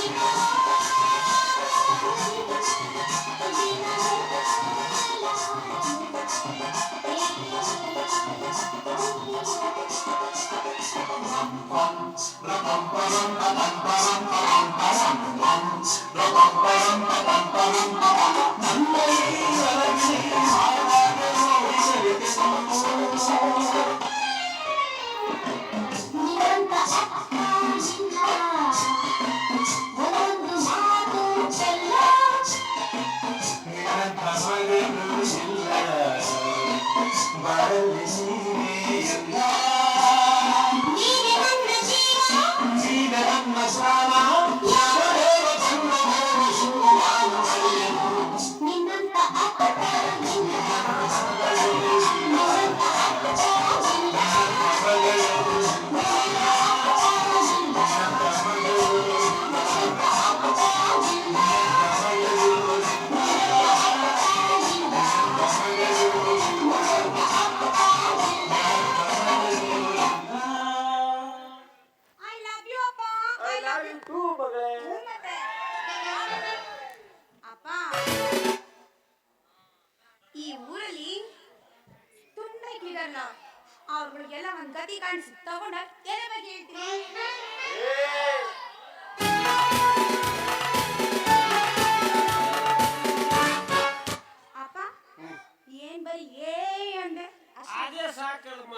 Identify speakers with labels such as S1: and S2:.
S1: しま
S2: す i'm Islam.
S1: ಆಗಿತ್ತು ಮಗಳೇ
S3: ಅಪ್ಪ ಈ ಊರಲ್ಲಿ ತುಂಬಾ ಕಿಡಲ್ಲ ಅವ್ರಗಳಿಗೆಲ್ಲ ಒಂದ್ ಗತಿ ಕಾಣಿಸಿ ತಗೊಂಡ ಕೆಲ ಬಗ್ಗೆ ಹೇಳ್ತೀನಿ. ಅಪ್ಪ ಏನ್ ಬರೀ ಏ ಅಂದೆ.
S4: ಅದೇ ಸಾಕಲ್ಮ.